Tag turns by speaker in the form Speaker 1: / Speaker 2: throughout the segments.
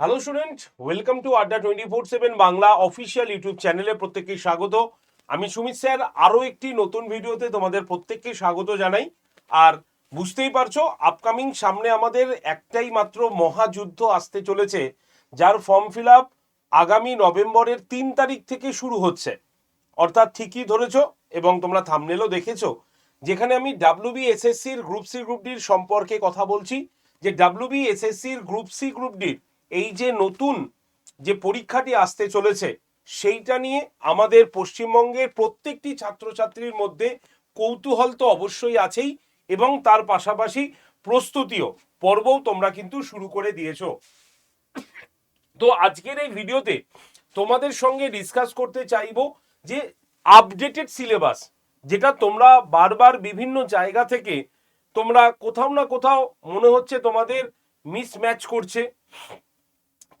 Speaker 1: Hello student welcome to Adda twenty four seven Bangla official YouTube চ্যানেলে প্রত্যেককে স্বাগত। আমি সুমিত স্যার, আরও একটি নতুন ভিডিওতে তোমাদের প্রত্যেককে স্বাগত জানাই। আর বুঝতেই পারছ আপকামিং সামনে আমাদের একটাই মাত্র মহাযুদ্ধ আসতে চলেছে, যার ফর্ম ফিল আপ আগামী নভেম্বরের তিন তারিখ থেকে শুরু হচ্ছে। অর্থাৎ ঠিকই ধরেছো এবং তোমরা থামনেলও দেখেছ, যেখানে আমি ডাব্লিউবি এসএসসির গ্রুপ সি গ্রুপ ডির সম্পর্কে কথা বলছি। যে ডাব্লিউবি এসএসসির গ্রুপ সি গ্রুপ ডির এই যে নতুন যে পরীক্ষাটি আসতে চলেছে, সেইটা নিয়ে আমাদের পশ্চিমবঙ্গের প্রত্যেকটি ছাত্রছাত্রীর মধ্যে কৌতূহল তো অবশ্যই আছেই এবং তার পাশাপাশি প্রস্তুতিও, পর্বও তোমরা কিন্তু শুরু করে দিয়েছ। তো আজকের এই ভিডিওতে তোমাদের সঙ্গে ডিসকাস করতে চাইব যে আপডেটেড সিলেবাস যেটা তোমরা বারবার বিভিন্ন জায়গা থেকে তোমরা কোথাও না কোথাও মনে হচ্ছে তোমাদের মিসম্যাচ করছে।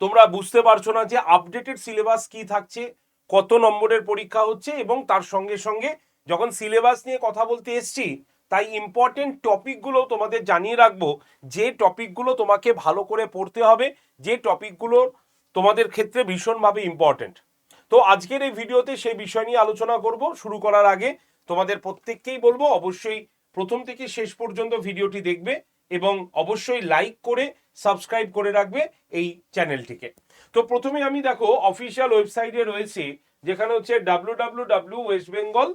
Speaker 1: তোমরা বুঝতে পারছ না যে আপডেটেড সিলেবাস কি থাকছে, কত নম্বরের পরীক্ষা হচ্ছে এবং তার সঙ্গে সঙ্গে যখন সিলেবাস নিয়ে কথা বলতে এসছি, তাই ইম্পর্টেন্ট টপিকগুলো তোমাদের জানিয়ে রাখব। যে টপিকগুলো তোমাকে ভালো করে পড়তে হবে, যে টপিকগুলো তোমাদের ক্ষেত্রে ভীষণভাবে ইম্পর্টেন্ট তো আজকের এই ভিডিওতে সেই বিষয় নিয়ে আলোচনা করব। শুরু করার আগে তোমাদের প্রত্যেককেই বলব, অবশ্যই প্রথম থেকে শেষ পর্যন্ত ভিডিওটি দেখবে এবং অবশ্যই লাইক করে সাবস্ক্রাইব করে রাখবে এই চ্যানেলটিকে। তো প্রথমে আমি দেখো অফিসিয়াল ওয়েবসাইটে রয়েছে, যেখানে হচ্ছে W W W West Bengal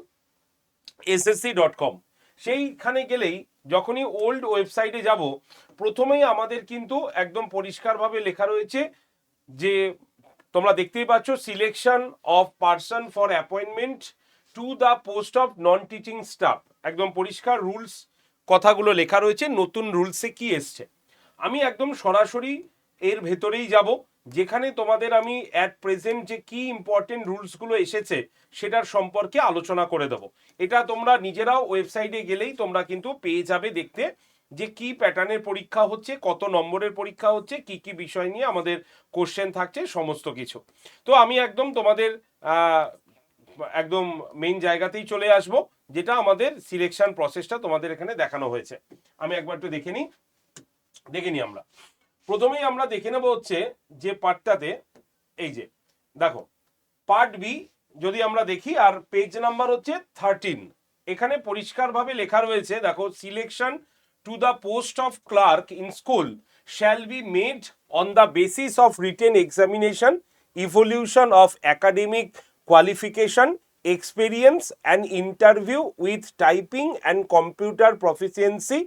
Speaker 1: SSC dot com সেইখানে গেলেই যখনই ওল্ড ওয়েবসাইটে যাব, প্রথমেই আমাদের কিন্তু একদম পরিষ্কারভাবে লেখা রয়েছে যে, তোমরা দেখতেই পাচ্ছ selection of person for appointment to the post of non teaching staff একদম পরিষ্কার রুলস কথাগুলো লেখা রয়েছে, নতুন রুলসে কি এসছে। আমি একদম সরাসরি এর ভেতরেই যাব, যেখানে তোমাদের আমি অ্যাট প্রেজেন্ট যে কি ইম্পর্টেন্ট রুলসগুলো এসেছে, সেটার সম্পর্কে আলোচনা করে দেবো। এটা তোমরা নিজেরাও ওয়েবসাইটে গেলেই তোমরা কিন্তু পেয়ে যাবে দেখতে যে কি প্যাটার্নের পরীক্ষা হচ্ছে, কত নম্বরের পরীক্ষা হচ্ছে, কি কি বিষয় নিয়ে আমাদের কোশ্চেন থাকছে, সমস্ত কিছু। তো আমি একদম তোমাদের একদম মেইন জায়গাতেই চলে আসব, যেটা আমাদের সিলেকশন প্রসেসটা তোমাদের এখানে দেখানো হয়েছে। আমি একবার একটু দেখে নিই। দেখে নিই আমরা। প্রথমেই আমরা দেখে নেব হচ্ছে যে পার্টটাতে এই যে, দেখো, পার্ট বি যদি আমরা দেখি, আর পেজ নাম্বার হচ্ছে থার্টিন এখানে পরিষ্কারভাবে লেখা রয়েছে, দেখো selection to the post of clerk in school shall be made on the basis of written examination evolution of academic qualification experience and interview with typing and computer proficiency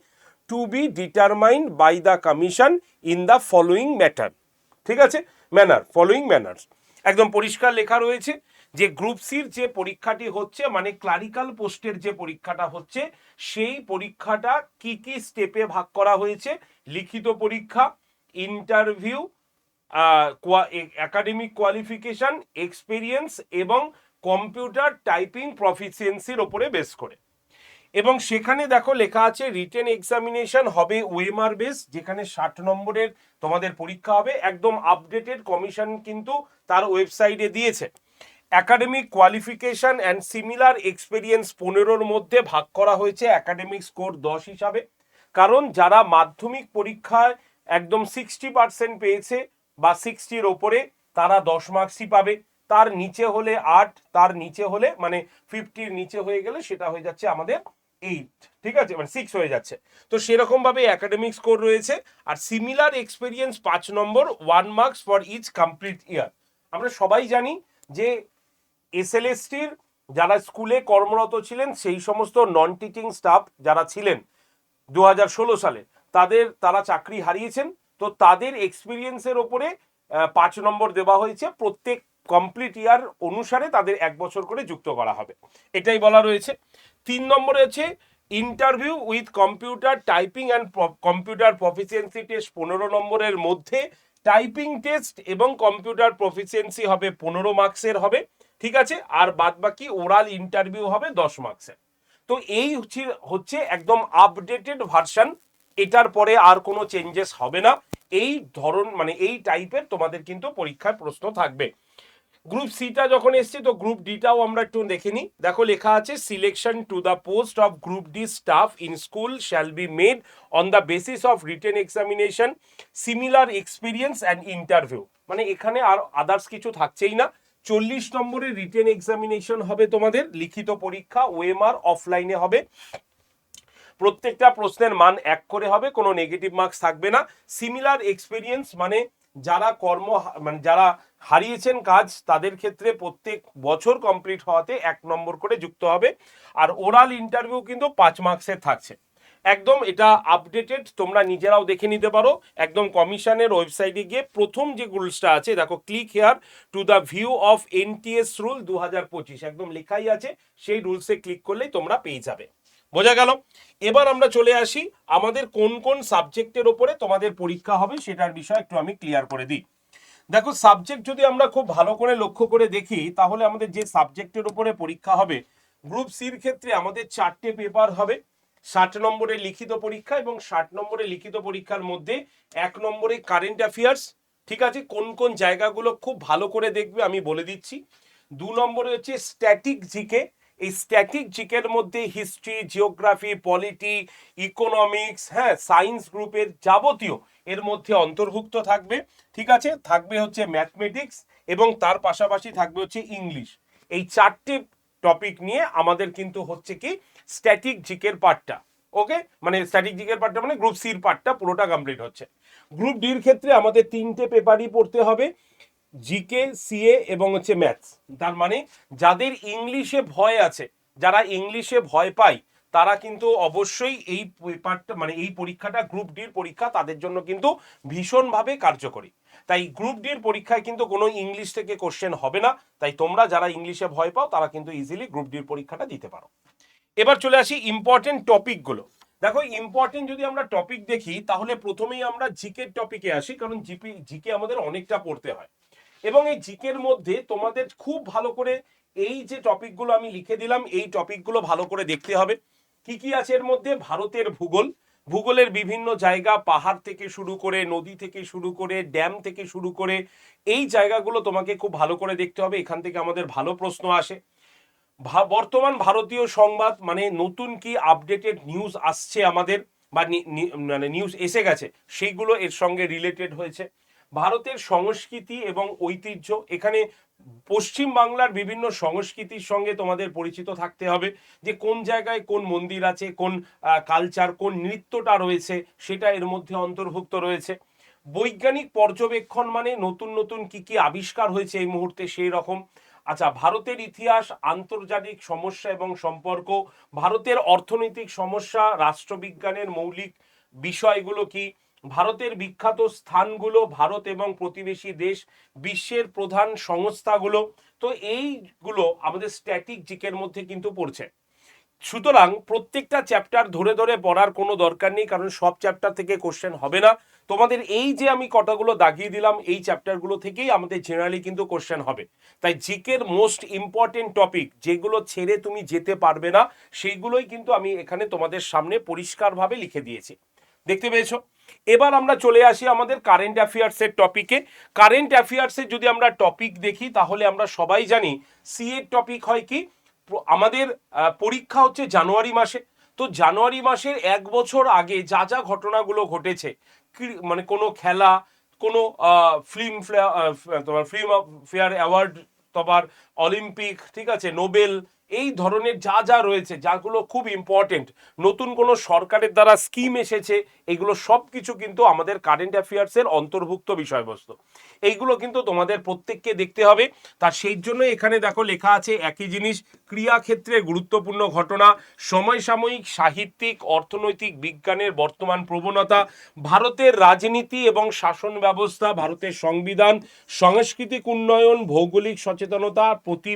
Speaker 1: to be determined by the commission in the following matter ঠিক আছে? Manner following manners একদম পরিষ্কার লেখা রয়েছে যে group সির যে পরীক্ষাটি হচ্ছে মানে ক্লারিক্যাল পোস্টের যে পরীক্ষাটা হচ্ছে, সেই পরীক্ষাটা কি কি স্টেপে ভাগ করা হয়েছে? লিখিত পরীক্ষা ইন্টারভিউ একাডেমিক কোয়ালিফিকেশন এক্সপিরিয়েন্স এবং কম্পিউটার টাইপিং প্রফিসিয়েন্সির ওপরে বেস করে। এবং সেখানে দেখো লেখা আছে রিটেন এক্সামিনেশন হবে ওয়েমার বেস যেখানে ষাট নম্বরের তোমাদের পরীক্ষা হবে। একদম আপডেটেড কমিশন কিন্তু তার ওয়েবসাইটে দিয়েছে। Academic qualification and similar experience পনেরোর মধ্যে ভাগ করা হয়েছে একাডেমিক স্কোর দশ হিসাবে। কারণ যারা মাধ্যমিক পরীক্ষায় একদম সিক্সটি পার্সেন্ট পেয়েছে বা সিক্সটির ওপরে, তারা দশ মার্কসই পাবে। তার নিচে হলে আট, তার নিচে হলে মানে ফিফটির নিচে হয়ে গেলে সেটা হয়ে যাচ্ছে আমাদের এইট ঠিক আছে? মানে সিক্স হয়ে যাচ্ছে। তো সেরকম ভাবে একাডেমিক স্কোর রয়েছে আর সিমিলার এক্সপিরিয়েন্স পাঁচ নম্বর one marks for each complete year আমরা সবাই জানি যে এসএলএসটির যারা স্কুলে কর্মরত ছিলেন, সেই সমস্ত নন টিচিং স্টাফ যারা ছিলেন দু হাজার ষোলো সালে, তাদের, তারা চাকরি হারিয়েছেন। তো তাদের এক্সপিরিয়েন্সের ওপরে পাঁচ নম্বর দেওয়া হয়েছে। প্রত্যেক কমপ্লিট ইয়ার অনুসারে তাদের এক বছর করে যুক্ত করা হবে। এটাই বলা রয়েছে। তিন নম্বরে আছে interview with computer typing and computer proficiency test পনেরো নম্বরের মধ্যে। টাইপিং টেস্ট এবং কম্পিউটার প্রফিসিয়েন্সি হবে পনেরো মার্কসের হবে, ঠিক আছে? আর বাদ বাকি ওরাল ইন্টারভিউ হবে দশ মার্কসের তো এই হচ্ছে একদম আপডেটেড ভার্সান এটার পরে আর কোনো চেঞ্জেস হবে না। এই ধরন মানে এই টাইপের তোমাদের কিন্তু পরীক্ষায় প্রশ্ন থাকবে। গ্রুপ সিটা যখন এসছে, তো গ্রুপ ডিটাও আমরা একটু দেখে নিই। দেখো, লেখা আছে selection to the post of group D staff in school shall be made on the basis of written examination similar experience and interview মানে এখানে আর আদার্স কিছু থাকছেই না। চল্লিশ নম্বরের রিটেন এক্সামিনেশন হবে তোমাদের, লিখিত পরীক্ষা ওএমআর অফলাইনে হবে। প্রত্যেকটা প্রশ্নের মান এক করে হবে, কোনো নেগেটিভ মার্কস থাকবে না। সিমিলার এক্সপিরিয়েন্স মানে যারা কর্ম মানে যারা হারিয়েছেন কাজ তাদের ক্ষেত্রে প্রত্যেক বছর কমপ্লিট হওয়াতে এক নম্বর করে যুক্ত হবে। আর ওরাল ইন্টারভিউ কিন্তু পাঁচ মার্কসের থাকছে। একদম এটা আপডেটেড তোমরা নিজেরাও দেখে নিতে পারো। একদম কমিশনের ওয়েবসাইটে গিয়ে প্রথম যে রুলসটা আছে, দেখো click here to the view of NTS rule দু একদম লেখাই আছে, সেই রুলসে ক্লিক করলেই তোমরা পেয়ে যাবে। বোঝা গেল? এবার আমরা চলে আসি, আমাদের কোন কোন সাবজেক্টের ওপরে তোমাদের পরীক্ষা হবে সেটার বিষয় একটু আমি ক্লিয়ার করে দিই। দেখো সাবজেক্ট যদি আমরা খুব ভালো করে লক্ষ্য করে দেখি, তাহলে আমাদের যে সাবজেক্টের উপরে পরীক্ষা হবে গ্রুপ সির ক্ষেত্রে আমাদের চারটে পেপার হবে। ষাট নম্বরে লিখিত পরীক্ষা এবং ষাট নম্বরে লিখিত পরীক্ষার মধ্যে এক নম্বরে কারেন্ট অ্যাফেয়ার্স ঠিক আছে? কোন কোন জায়গাগুলো খুব ভালো করে দেখবে আমি বলে দিচ্ছি। দু নম্বরে হচ্ছে স্ট্যাটিক জিকে এই স্ট্যাটিক জিকের মধ্যে হিস্ট্রি, জিওগ্রাফি, পলিটি, ইকোনমিক্স হ্যাঁ সায়েন্স গ্রুপের যাবতীয় এর মধ্যে অন্তর্ভুক্ত থাকবে। ঠিক আছে? থাকবে হচ্ছে ম্যাথমেটিক্স এবং তার পাশাপাশি থাকবে হচ্ছে ইংলিশ। এই চারটে টপিক নিয়ে আমাদের কিন্তু হচ্ছে কি স্ট্যাটিক জিকের পার্টটা ওকে? মানে স্ট্যাটিক জিকের পার্টটা মানে গ্রুপ সির পার্টটা পুরোটা কমপ্লিট হচ্ছে। গ্রুপ ডির ক্ষেত্রে আমাদের তিনটে পেপারই পড়তে হবে। জিকে সিএ এবং হচ্ছে ম্যাথস তার মানে যাদের ইংলিশে ভয় আছে, যারা ইংলিশে ভয় পায়, তারা কিন্তু অবশ্যই এই পেপারটা মানে এই পরীক্ষাটা গ্রুপ ডির পরীক্ষা, তাদের জন্য কিন্তু ভীষণভাবে কার্যকরী। তাই গ্রুপ ডির পরীক্ষায় কিন্তু কোনো ইংলিশ থেকে কোশ্চেন হবে না। তাই তোমরা যারা ইংলিশে ভয় পাও, তারা কিন্তু ইজিলি গ্রুপ ডির পরীক্ষাটা দিতে পারো। এবার চলে আসি ইম্পর্টেন্ট টপিকগুলো দেখো ইম্পর্টেন্ট যদি আমরা টপিক দেখি, তাহলে প্রথমেই আমরা জিকের টপিকে আসি, কারণ জিপি জিকে আমাদের অনেকটা পড়তে হয়। এবং এই জিকের মধ্যে তোমাদের খুব ভালো করে এই যে টপিকগুলো আমি লিখে দিলাম, এই টপিকগুলো ভালো করে দেখতে হবে। কি কি আছে এর মধ্যে? ভারতের ভূগোল। ভূগোলের বিভিন্ন জায়গা, পাহাড় থেকে শুরু করে, নদী থেকে শুরু করে, ড্যাম থেকে শুরু করে, এই জায়গাগুলো তোমাকে খুব ভালো করে দেখতে হবে। এখান থেকে আমাদের ভালো প্রশ্ন আসে। বর্তমান ভারতীয় সংবাদ মানে নতুন কি আপডেটেড নিউজ আসছে আমাদের, বা মানে নিউজ এসে গেছে, সেইগুলো এর সঙ্গে রিলেটেড হয়েছে। ভারতের সংস্কৃতি এবং ঐতিহ্য। এখানে পশ্চিম বাংলার বিভিন্ন সংস্কৃতির সঙ্গে তোমাদের পরিচিত থাকতে হবে যে কোন জায়গায় কোন মন্দির আছে, কোন কালচার, কোন নৃত্যটা রয়েছে সেটা এর মধ্যে অন্তর্ভুক্ত রয়েছে। বৈজ্ঞানিক পর্যবেক্ষণ মানে নতুন নতুন কি কি আবিষ্কার হয়েছে এই মুহূর্তে সেই রকম। আচ্ছা ভারতের ইতিহাস, আন্তর্জাতিক সমস্যা এবং সম্পর্ক, ভারতের অর্থনৈতিক সমস্যা, রাষ্ট্রবিজ্ঞানের মৌলিক বিষয়গুলো কি ভারতের বিখ্যাত স্থানগুলো, ভারত এবং প্রতিবেশী দেশ, বিশ্বের প্রধান সংস্থাগুলো। তো এইগুলো আমাদের স্ট্যাটিক জিকের মধ্যে কিন্তু পড়ছে। সুতরাং প্রত্যেকটা চ্যাপ্টার ধরে ধরে পড়ার কোনো দরকার নেই, কারণ সব চ্যাপ্টার থেকে কোশ্চেন হবে না। তোমাদের এই যে আমি কটাগুলো দাগিয়ে দিলাম, এই চ্যাপ্টারগুলো থেকেই আমাদের জেনারেলি কিন্তু কোশ্চেন হবে। তাই জিকের মোস্ট ইম্পর্টেন্ট টপিক যেগুলো ছেড়ে তুমি যেতে পারবে না, সেইগুলোই কিন্তু আমি এখানে তোমাদের সামনে পরিষ্কারভাবে লিখে দিয়েছি। দেখতে পেয়েছ? এবার আমরা চলে আসি আমাদের কারেন্ট অ্যাফেয়ার্সের টপিকে কারেন্ট অ্যাফেয়ার্সের যদি আমরা টপিক দেখি, তাহলে আমরা সবাই জানি সি এর টপিক হয় কি? আমাদের পরীক্ষা হচ্ছে জানুয়ারি মাসে। তো জানুয়ারি মাসের এক বছর আগে যা যা ঘটনাগুলো ঘটেছে মানে কোনো খেলা, কোনো ফিল্ম তোমার ফিল্ম ফেয়ার অ্যাওয়ার্ড তোমার অলিম্পিক ঠিক আছে নোবেল এই ধরনের যা যা রয়েছে, যাগুলো খুব ইম্পর্টেন্ট নতুন কোনো সরকারের দ্বারা স্কিম এসেছে, এগুলো সব কিছু কিন্তু আমাদের কারেন্ট অ্যাফেয়ার্সের অন্তর্ভুক্ত বিষয়বস্তু। এইগুলো কিন্তু তোমাদের প্রত্যেককে দেখতে হবে। তার সেই জন্য এখানে দেখো লেখা আছে, একই জিনিস ক্রিয়াক্ষেত্রে গুরুত্বপূর্ণ ঘটনা, সমসাময়িক সাহিত্যিক, অর্থনৈতিক বিজ্ঞানের বর্তমান প্রবণতা, ভারতের রাজনীতি এবং শাসন ব্যবস্থা, ভারতের সংবিধান, সাংস্কৃতিক উন্নয়ন, ভৌগোলিক সচেতনতা, প্রতি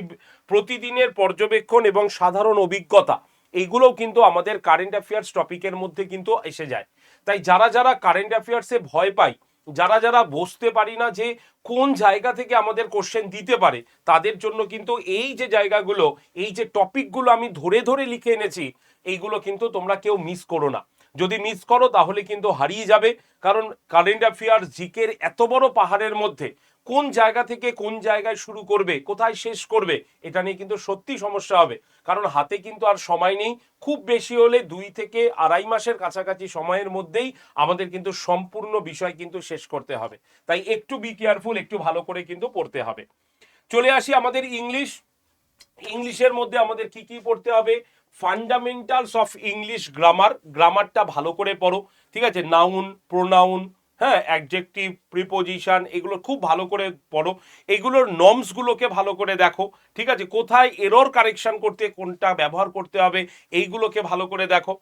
Speaker 1: প্রতিদিনের পর্যবেক্ষণ এবং সাধারণ অভিজ্ঞতা। এইগুলোও কিন্তু আমাদের কারেন্ট অ্যাফেয়ার্স টপিকের মধ্যে কিন্তু এসে যায়। তাই যারা যারা কারেন্ট অ্যাফেয়ার্সে ভয় পায়, যারা যারা বসতে পারি না যে কোন জায়গা থেকে আমাদের কোশ্চেন দিতে পারে, তাদের জন্য কিন্তু এই যে জায়গাগুলো, এই যে টপিকগুলো আমি ধরে ধরে লিখে এনেছি, এইগুলো কিন্তু তোমরা কেউ মিস করো না। যদি মিস করো তাহলে কিন্তু হারিয়ে যাবে, কারণ কারেন্ট অ্যাফেয়ার্স জিকের এত বড় পাহাড়ের মধ্যে কোন জায়গা থেকে কোন জায়গায় শুরু করবে, কোথায় শেষ করবে, এটা নিয়ে কিন্তু সত্যি সমস্যা হবে। কারণ হাতে কিন্তু আর সময় নেই। খুব বেশি হলে দুই থেকে আড়াই মাসের কাছাকাছি সময়ের মধ্যেই আমাদের কিন্তু সম্পূর্ণ বিষয় কিন্তু শেষ করতে হবে। তাই একটু বি কেয়ারফুল একটু ভালো করে কিন্তু পড়তে হবে। চলে আসি আমাদের ইংলিশ। ইংলিশের মধ্যে আমাদের কি কি পড়তে হবে? ফান্ডামেন্টালস অফ ইংলিশ গ্রামার গ্রামারটা ভালো করে পড়ো। ঠিক আছে? নাউন প্রোনাউন হ্যাঁ অ্যাডজেক্টিভ প্রিপোজিশন এগুলো খুব ভালো করে পড়ো। এগুলোর নর্মসগুলোকে ভালো করে দেখো, ঠিক আছে? কোথায় এরর কারেকশন করতে, কোনটা ব্যবহার করতে হবে, এইগুলোকে ভালো করে দেখো।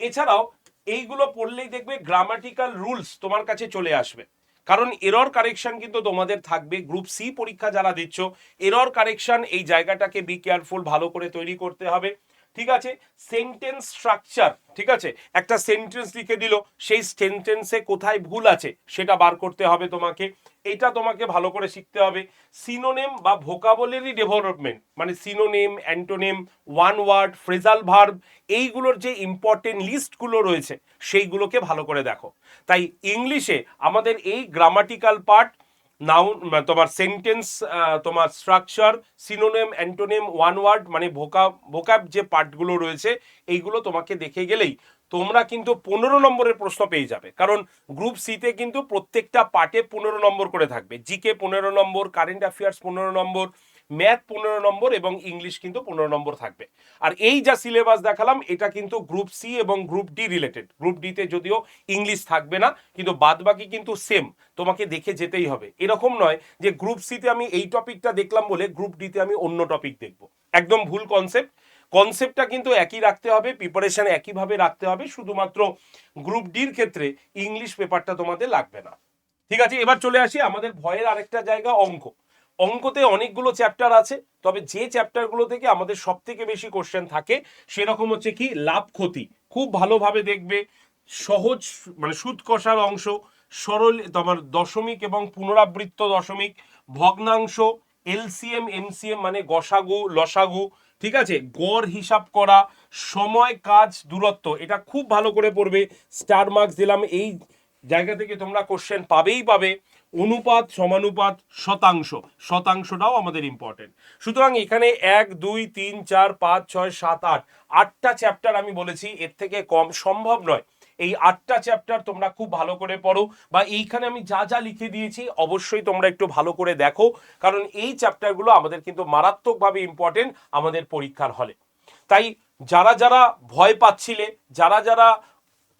Speaker 1: এছাড়াও, এইগুলো পড়লেই দেখবে গ্রামাটিক্যাল রুলস তোমার কাছে চলে আসবে। কারণ এরর কারেকশন কিন্তু তোমাদের থাকবে। গ্রুপ সি পরীক্ষা যারা দিচ্ছ এরর কারেকশন এই জায়গাটাকে বি কেয়ারফুল ভালো করে তৈরি করতে হবে। ঠিক আছে? সেন্টেন্স স্ট্রাকচার ঠিক আছে? একটা সেন্টেন্স লিখে দিল, সেই সেন্টেন্সে কোথায় ভুল আছে সেটা বার করতে হবে তোমাকে। এটা তোমাকে ভালো করে শিখতে হবে। সিনোনেম বা ভোকাবলারি ডেভেলপমেন্ট মানে synonym antonym one word phrasal verb এইগুলোর যে ইম্পর্টেন্ট লিস্টগুলো রয়েছে, সেইগুলোকে ভালো করে দেখো। তাই ইংলিশে আমাদের এই গ্রামাটিক্যাল পার্ট নাউন তোমার সেন্টেন্স তোমার structure synonym antonym one word মানে ভোকা ভোকাব যে পার্টগুলো রয়েছে, এইগুলো তোমাকে দেখে গেলেই তোমরা কিন্তু পনেরো নম্বরের প্রশ্ন পেয়ে যাবে। কারণ গ্রুপ সিতে কিন্তু প্রত্যেকটা পার্টে পনেরো নম্বর করে থাকবে। জিকে পনেরো নম্বর কারেন্ট অ্যাফেয়ার্স পনেরো নম্বর ম্যাথ পনেরো নম্বর এবং ইংলিশ কিন্তু পনেরো নম্বর থাকবে। আর এই যা সিলেবাস দেখালাম, এটা কিন্তু গ্রুপ সি এবং গ্রুপ ডি রিলেটেড গ্রুপ ডিতে যদিও ইংলিশ থাকবে না, কিন্তু বাদ বাকি কিন্তু সেম তোমাকে দেখে যেতেই হবে। এরকম নয় যে গ্রুপ সিতে আমি এই টপিকটা দেখলাম বলে গ্রুপ ডিতে আমি অন্য টপিক দেখব। একদম ভুল কনসেপ্ট কনসেপ্টটা কিন্তু একই রাখতে হবে প্রিপারেশন একইভাবে রাখতে হবে, শুধুমাত্র গ্রুপ ডির ক্ষেত্রে ইংলিশ পেপারটা তোমাদের লাগবে না। ঠিক আছে, এবার চলে আসি আমাদের ভয়ের আরেকটা জায়গা, অঙ্ক। অঙ্কতে অনেকগুলো চ্যাপ্টার আছে, তবে যে চ্যাপ্টারগুলো থেকে আমাদের সব থেকে বেশি কোশ্চেন থাকে, সেরকম হচ্ছে কি, লাভ ক্ষতি। খুব ভালোভাবে দেখবে, সহজ মানে সুদ কষার অংশ, সরল, তোমার দশমিক এবং পুনরাবৃত্ত দশমিক, ভগ্নাংশ, এলসিএম, এমসিএম মানে গসাগু, লসাগু, ঠিক আছে? গড় হিসাব করা, সময়, কাজ, দূরত্ব, এটা খুব ভালো করে পড়বে। স্টার মার্কস দিলাম, এই জায়গা থেকে তোমরা কোশ্চেন পাবেই পাবে। অনুপাত সমানুপাত শতাংশ। শতাংশটাও আমাদের ইম্পর্টেন্ট সুতরাং এখানে এক, দুই, তিন, চার, পাঁচ, ছয়, সাত, আট, আটটা চ্যাপ্টার আমি বলেছি, এর থেকে কম সম্ভব নয়। এই আটটা চ্যাপ্টার তোমরা খুব ভালো করে পড়ো বা এইখানে আমি যা যা লিখে দিয়েছি অবশ্যই তোমরা একটু ভালো করে দেখো, কারণ এই চ্যাপ্টারগুলো আমাদের কিন্তু মারাত্মকভাবে ইম্পর্টেন্ট আমাদের পরীক্ষার হলে। তাই যারা যারা ভয় পাচ্ছিলে, যারা যারা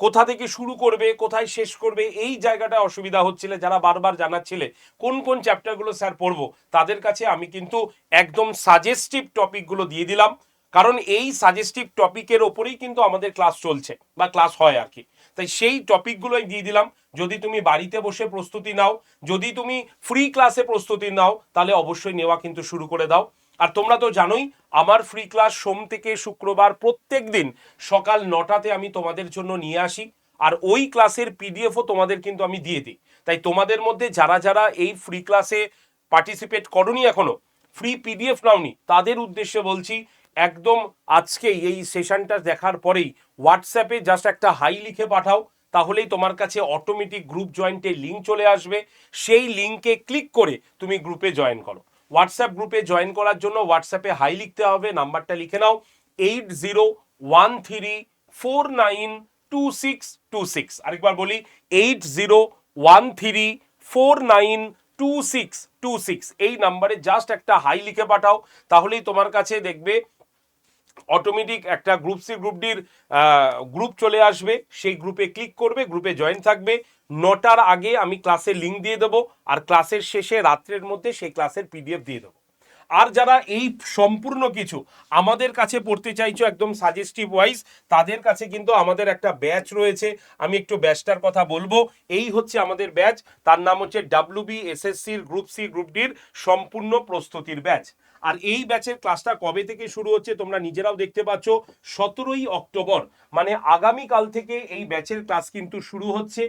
Speaker 1: কোথা থেকে শুরু করবে, কোথায় শেষ করবে, এই জায়গাটা অসুবিধা হচ্ছিল, যারা বারবার জানাচ্ছিলে কোন কোন চ্যাপ্টারগুলো স্যার পড়ব, তাদের কাছে আমি কিন্তু একদম সাজেস্টিভ টপিকগুলো দিয়ে দিলাম। কারণ এই সাজেস্টিভ টপিকের ওপরেই কিন্তু আমাদের ক্লাস চলছে, বা ক্লাস হয় আর কি। তাই সেই টপিকগুলোই দিয়ে দিলাম। যদি তুমি বাড়িতে বসে প্রস্তুতি নাও, যদি তুমি ফ্রি ক্লাসে প্রস্তুতি নাও, তাহলে অবশ্যই নেওয়া কিন্তু শুরু করে দাও। আর তোমরা তো জানোই, আমার ফ্রি ক্লাস সোম থেকে শুক্রবার প্রত্যেক দিন সকাল নটাতে আমি তোমাদের জন্য নিয়ে আসি। আর ওই ক্লাসের পিডিএফও তোমাদের কিন্তু আমি দিয়ে দিই। তাই তোমাদের মধ্যে যারা যারা এই ফ্রি ক্লাসে পার্টিসিপেট করনি এখনও ফ্রি পিডিএফ নাওনি, তাদের উদ্দেশ্যে বলছি, একদম আজকেই এই সেশনটা দেখার পরেই হোয়াটসঅ্যাপে জাস্ট একটা হাই লিখে পাঠাও, তাহলেই তোমার কাছে অটোমেটিক গ্রুপ জয়েন্টের লিঙ্ক চলে আসবে। সেই লিঙ্কে ক্লিক করে তুমি গ্রুপে জয়েন করো। হোয়াটসঅ্যাপ গ্রুপে জয়েন করার জন্য হোয়াটসঅ্যাপে হাই লিখতে হবে, নাম্বারটা লিখে নাও eight zero one three four nine two six two six আরেকবার বলি eight zero one three four nine two six two six এই নাম্বারে জাস্ট একটা হাই লিখে পাঠাও, তাহলেই তোমার কাছে দেখবে অটোমেটিক একটা গ্রুপ সি গ্রুপ ডির গ্রুপ চলে আসবে। সেই গ্রুপে ক্লিক করবে গ্রুপে জয়েন থাকবে। নটার আগে আমি ক্লাসের লিঙ্ক দিয়ে দেবো আর ক্লাসের শেষে রাত্রের মধ্যে সেই ক্লাসের পিডিএফ দিয়ে দেবো। আর যারা এই সম্পূর্ণ কিছু আমাদের কাছে পড়তে চাইছো একদম সাজেস্টিভ ওয়াইজ তাদের কাছে কিন্তু আমাদের একটা ব্যাচ রয়েছে। আমি একটু ব্যাচটার কথা বলব। এই হচ্ছে আমাদের ব্যাচ। তার নাম হচ্ছে ডাব্লিউবি এসএসসির গ্রুপ সি গ্রুপ ডির সম্পূর্ণ প্রস্তুতির ব্যাচ। আর এই ব্যাচের ক্লাসটা কবে থেকে শুরু হচ্ছে তোমরা নিজেরাও দেখতে পাচ্ছ। সতেরোই অক্টোবর মানে আগামীকাল থেকে এই ব্যাচের ক্লাস কিন্তু শুরু হচ্ছে।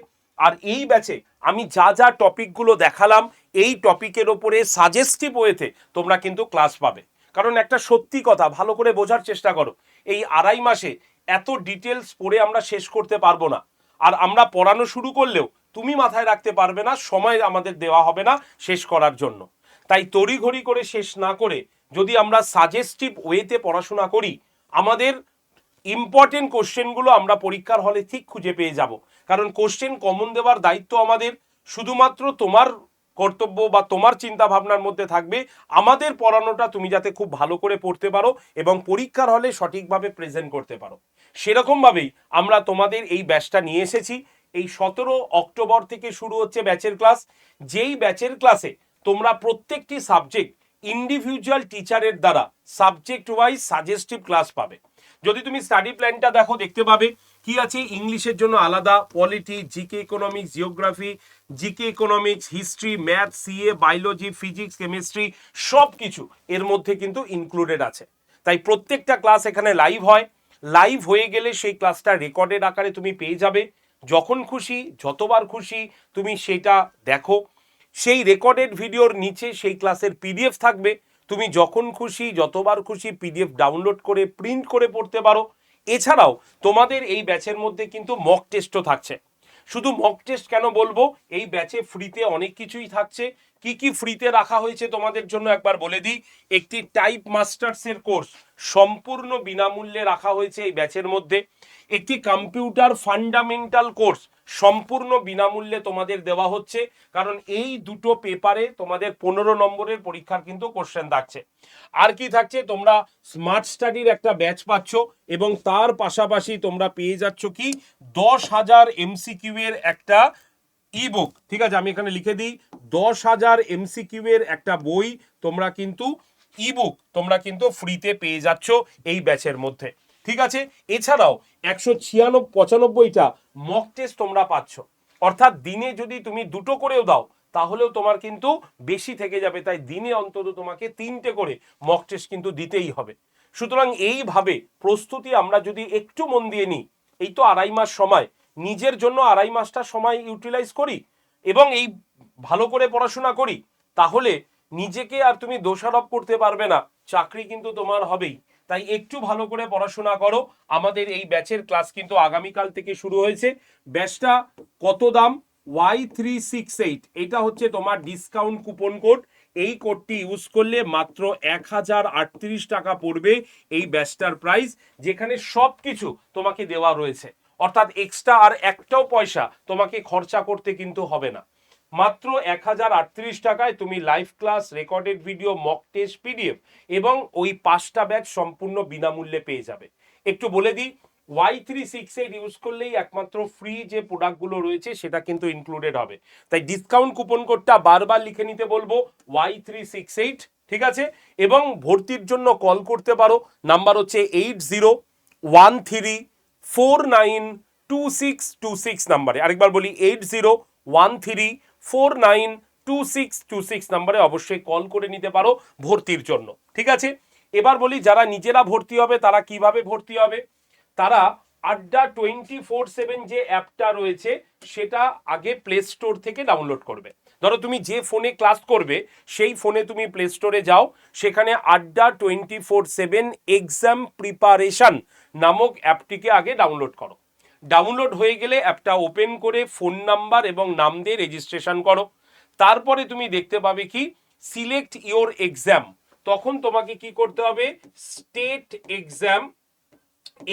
Speaker 1: আর এই ব্যাচে আমি যা যা টপিকগুলো দেখালাম, এই টপিকের ওপরে সাজেস্টিভ ওয়েতে তোমরা কিন্তু ক্লাস পাবে। কারণ একটা সত্যি কথা, ভালো করে বোঝার চেষ্টা করো। এই আড়াই মাসে এত ডিটেলস পড়ে আমরা শেষ করতে পারব না। আর আমরা পড়ানো শুরু করলেও তুমি মাথায় রাখতে পারবে না, সময় আমাদের দেওয়া হবে না শেষ করার জন্য। তাই তড়িঘড়ি করে শেষ না করে যদি আমরা সাজেস্টিভ ওয়েতে পড়াশোনা করি, আমাদের ইম্পর্টেন্ট কোশ্চেনগুলো আমরা পরীক্ষার হলে ঠিক খুঁজে পেয়ে যাব। কারণ কোশ্চেন কমন দেওয়ার দায়িত্ব আমাদের, শুধুমাত্র তোমার কর্তব্য বা তোমার চিন্তা ভাবনার মধ্যে থাকবে। আমাদের পড়ানোটা তুমি যাতে খুব ভালো করে পড়তে পারো এবং পরীক্ষার হলে সঠিকভাবে প্রেজেন্ট করতে পারো। সেরকমভাবেই আমরা তোমাদের এই ব্যাচটা নিয়ে এসেছি। এই সতেরো অক্টোবর থেকে শুরু হচ্ছে ব্যাচের ক্লাস যেই ব্যাচের ক্লাসে তোমরা প্রত্যেকটি সাবজেক্ট ইন্ডিভিজুয়াল টিচারের দ্বারা সাবজেক্ট ওয়াইজ সাজেস্টিভ ক্লাস পাবে। যদি তুমি স্টাডি প্ল্যানটা দেখো, দেখতে পাবে কি আছে ইংলিশের জন্য আলাদা polity GK economics geography GK economics history math CA biology physics chemistry সব কিছু এর মধ্যে কিন্তু ইনক্লুডেড আছে। তাই প্রত্যেকটা ক্লাস এখানে লাইভ হয়। লাইভ হয়ে গেলে সেই ক্লাসটা রেকর্ডেড আকারে তুমি পেয়ে যাবে। যখন খুশি, যতবার খুশি তুমি সেটা দেখো। সেই রেকর্ডেড ভিডিওর নিচে সেই ক্লাসের পিডিএফ থাকবে। তুমি যখন খুশি, যতবার খুশি পিডিএফ ডাউনলোড করে প্রিন্ট করে পড়তে পারো। এছাড়াও তোমাদের এই ব্যাচের মধ্যে কিন্তু মক টেস্টও থাকছে। শুধু মক টেস্ট কেন বলব? এই ব্যাচে ফ্রিতে অনেক কিছুই থাকছে। কি কি ফ্রিতে রাখা হয়েছে তোমাদের জন্য একবার বলে দিই। একটি টাইপ মাস্টার্সের কোর্স সম্পূর্ণ বিনামূল্যে রাখা হয়েছে এই ব্যাচের মধ্যে। একটি কম্পিউটার ফান্ডামেন্টাল কোর্স সম্পূর্ণ বিনামূল্যে তোমাদের দেওয়া হচ্ছে, কারণ এই দুটো পেপারে তোমাদের পনেরো নম্বরের পরীক্ষার কিন্তু কোশ্চেন থাকছে। আর কি থাকছে? তোমরা স্মার্ট স্টাডির একটা ব্যাচ পাচ্ছ এবং তার পাশাপাশি তোমরা পেয়ে যাচ্ছ কি? দশ হাজার এমসিকিউ এর একটা ই বুক ঠিক আছে, আমি এখানে লিখে দিই। দশ হাজার এমসিকিউ এর একটা বই তোমরা কিন্তু ইবুক তোমরা কিন্তু ফ্রিতে পেয়ে যাচ্ছ এই ব্যাচের মধ্যে। ঠিক আছে? এছাড়াও একশো ছিয়ানব্বই, পঁচানব্বইটা মক টেস্ট তোমরা পাচ্ছ। অর্থাৎ দিনে যদি তুমি দুটো করেও দাও, তাহলেও তোমার কিন্তু বেশি থেকে যাবে। তাই দিনে অন্তত তোমাকে তিনটে করে মক টেস্ট কিন্তু দিতেই হবে। সুতরাং এইভাবে প্রস্তুতি আমরা যদি একটু মন দিয়ে নিই, এই তো আড়াই মাস সময়, নিজের জন্য আড়াই মাসটা সময় ইউটিলাইজ করি এবং এই ভালো করে পড়াশোনা করি, তাহলে নিজেকে আর তুমি দোষারোপ করতে পারবে না, চাকরি কিন্তু তোমার হবেই। তাই একটু ভালো করে পড়াশোনা করো। আমাদের এই ব্যাচের ক্লাস কিন্তু আগামীকাল থেকে শুরু হয়েছে। ব্যাচটা কত দাম? ওয়াই থ্রি সিক্স এইট এটা হচ্ছে তোমার ডিসকাউন্ট কুপন কোড এই কোডটি ইউজ করলে মাত্র এক হাজার আটত্রিশ টাকা পড়বে এই ব্যাচটার প্রাইস যেখানে সব কিছু তোমাকে দেওয়া রয়েছে। অর্থাৎ এক্সট্রা আর একটাও পয়সা তোমাকে খরচা করতে কিন্তু হবে না। মাত্র এক হাজার আটত্রিশ টাকায় তুমি live class recorded video mock test PDF এবং ওই পাঁচটা ব্যাচ সম্পূর্ণ বিনামূল্যে পেয়ে যাবে। একটু বলে দিই Y three six eight use করলেই একমাত্র ফ্রি যে প্রোডাক্টগুলো রয়েছে সেটা কিন্তু ইনক্লুডেড হবে। তাই ডিসকাউন্ট কুপন কোডটা বারবার লিখে নিতে বলব ওয়াই থ্রি সিক্স এইট ঠিক আছে? এবং ভর্তির জন্য কল করতে পারো নাম্বার হচ্ছে eight zero one three four nine two six two six নাম্বারে আরেকবার বলি eight zero one three four nine two six two six নাম্বারে অবশ্যই কল করে নিতে পারো ভর্তির জন্য। ঠিক আছে? এবার বলি, যারা নিজেরা ভর্তি হবে, তারা কীভাবে ভর্তি হবে? তারা আড্ডা টোয়েন্টি ফোর সেভেন যে অ্যাপটা রয়েছে, সেটা আগে প্লে স্টোর থেকে ডাউনলোড করবে। ধরো, তুমি যে ফোনে ক্লাস করবে, সেই ফোনে তুমি প্লে স্টোরে যাও, সেখানে Adda twenty four seven exam preparation নামক অ্যাপটিকে আগে ডাউনলোড করো। ডাউনলোড হয়ে গেলে অ্যাপটা ওপেন করে ফোন নাম্বার এবং নাম দিয়ে রেজিস্ট্রেশন করো। তারপরে তুমি দেখতে পাবে কি সিলেক্ট ইওর এক্সাম তখন তোমাকে কি করতে হবে স্টেট এক্সাম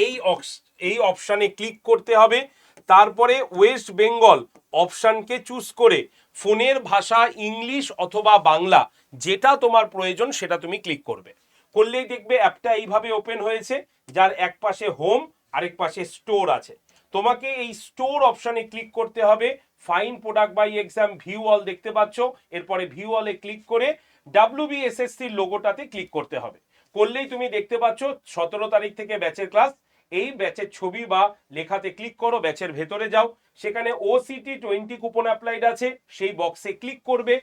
Speaker 1: এই এই অপশানে ক্লিক করতে হবে। তারপরে ওয়েস্ট বেঙ্গল অপশানকে চুজ করে ফোনের ভাষা ইংলিশ অথবা বাংলা যেটা তোমার প্রয়োজন সেটা তুমি ক্লিক করবে। করলেই দেখবে অ্যাপটা এইভাবে ওপেন হয়েছে, যার এক পাশে হোম আরেক পাশে স্টোর আছে। তোমাকে এই স্টোর অপশানে ক্লিক করতে হবে। Fine product by exam view all দেখতে পাচ্ছ। এরপরে ভিউ অলে ক্লিক করে ডাব্লিউবিএসএসসির লোগোটাতে ক্লিক করতে হবে। করলেই তুমি দেখতে পাচ্ছ সতেরো তারিখ থেকে ব্যাচের ক্লাস এই ব্যাচের ছবি বা লেখাতে ক্লিক করো ব্যাচের ভেতরে যাও। সেখানে ওসিটি টোয়েন্টি কুপন অ্যাপ্লাইড আছে, সেই বক্সে ক্লিক করবে।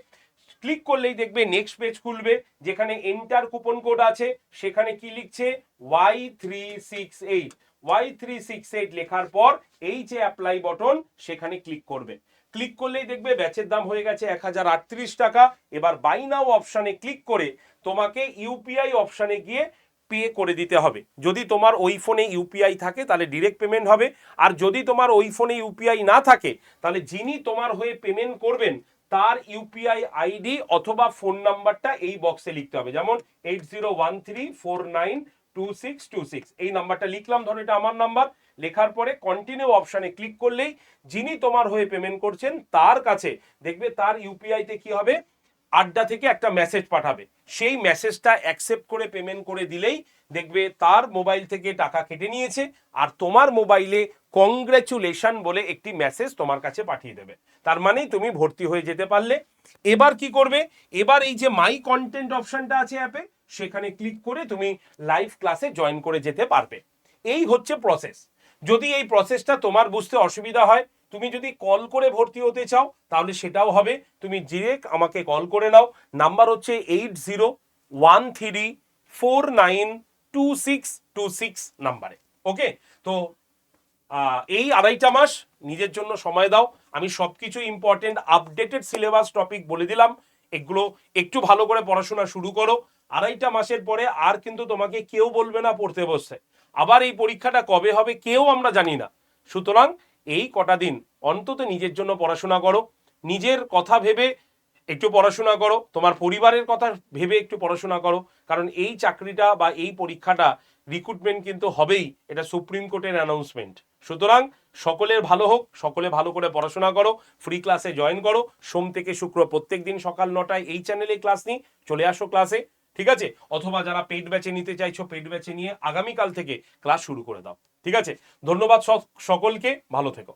Speaker 1: ক্লিক করলেই দেখবে নেক্সট পেজ খুলবে, যেখানে এন্টার কুপন কোড আছে। সেখানে কি লিখছে Y three six eight Y three six eight লেখার পর এই যে অ্যাপ্লাই বটন সেখানে ক্লিক করবে। ক্লিক করলেই দেখবে ব্যাচের দাম হয়ে গেছে এক হাজার আটত্রিশ টাকা। এবার বাই নাও অপশানে ক্লিক করে তোমাকে ইউপিআই অপশানে গিয়ে পে করে দিতে হবে। যদি তোমার ওই ফোনে ইউপিআই থাকে, তাহলে ডিরেক্ট পেমেন্ট হবে। আর যদি তোমার ওই ফোনে ইউপিআই না থাকে, তাহলে যিনি তোমার হয়ে পেমেন্ট করবেন, তার ইউপিআই আইডি অথবা ফোন নাম্বারটা এই বক্সে লিখতে হবে। যেমন eight zero one three four nine two six two six এই নাম্বারটা লিখলাম, ধরো এটা আমার নাম্বার। লেখার পরে কন্টিনিউ অপশানে ক্লিক করলেই যিনি তোমার হয়ে পেমেন্ট করছেন, তার কাছে দেখবে তার ইউপিআইতে কি হবে? আড্ডা থেকে একটা মেসেজ পাঠাবে। সেই মেসেজটা অ্যাকসেপ্ট করে পেমেন্ট করে দিলেই দেখবে তার মোবাইল থেকে টাকা কেটে নিয়েছে আর তোমার মোবাইলে কংগ্রেচুলেশন বলে একটি মেসেজ তোমার কাছে পাঠিয়ে দেবে। তার মানে তুমি ভর্তি হয়ে যেতে পারলে। এবার কি করবে? এবার এই যে মাই কন্টেন্ট অপশনটা আছে অ্যাপে সেখানে ক্লিক করে তুমি লাইভ ক্লাসে জয়েন করে যেতে পারবে। এই হচ্ছে প্রসেস যদি এই প্রসেসটা তোমার বুঝতে অসুবিধা হয়, তুমি যদি কল করে ভর্তি হতে চাও, তাহলে সেটাও হবে। তুমি ডিরেক্ট আমাকে কল করে নাও। নাম্বার হচ্ছে eight zero one three four nine two six two six নাম্বারে ওকে তো এই আড়াইটা মাস নিজের জন্য সময় দাও। আমি সবকিছু ইম্পর্টেন্ট আপডেটেড সিলেবাস টপিক বলে দিলাম। এগুলো একটু ভালো করে পড়াশোনা শুরু করো। আড়াইটা মাসের পরে আর কিন্তু তোমাকে কেউ বলবে না পড়তে বসতে আবার এই পরীক্ষাটা কবে হবে কেউ আমরা জানি না। সুতরাং এই কটা দিন অন্তত নিজের জন্য পড়াশোনা করো। নিজের কথা ভেবে একটু পড়াশোনা করো। তোমার পরিবারের কথা ভেবে একটু পড়াশোনা করো। কারণ এই চাকরিটা বা এই পরীক্ষাটা রিক্রুটমেন্ট কিন্তু হবেই। এটা সুপ্রিম কোর্টের অ্যানাউন্সমেন্ট সুতরাং সকলের ভালো হোক, সকলে ভালো করে পড়াশোনা করো ফ্রি ক্লাসে জয়েন করো। সোম থেকে শুক্র প্রত্যেক দিন সকাল নটায় এই চ্যানেলে ক্লাস নিই চলে আসো ক্লাসে ঠিক আছে? অথবা যারা পেড ব্যাচে নিতে চাইছো পেড ব্যাচে নিয়ে আগামীকাল থেকে ক্লাস শুরু করে দাও। ঠিক আছে? ধন্যবাদ সকলকে, ভালো থেকো।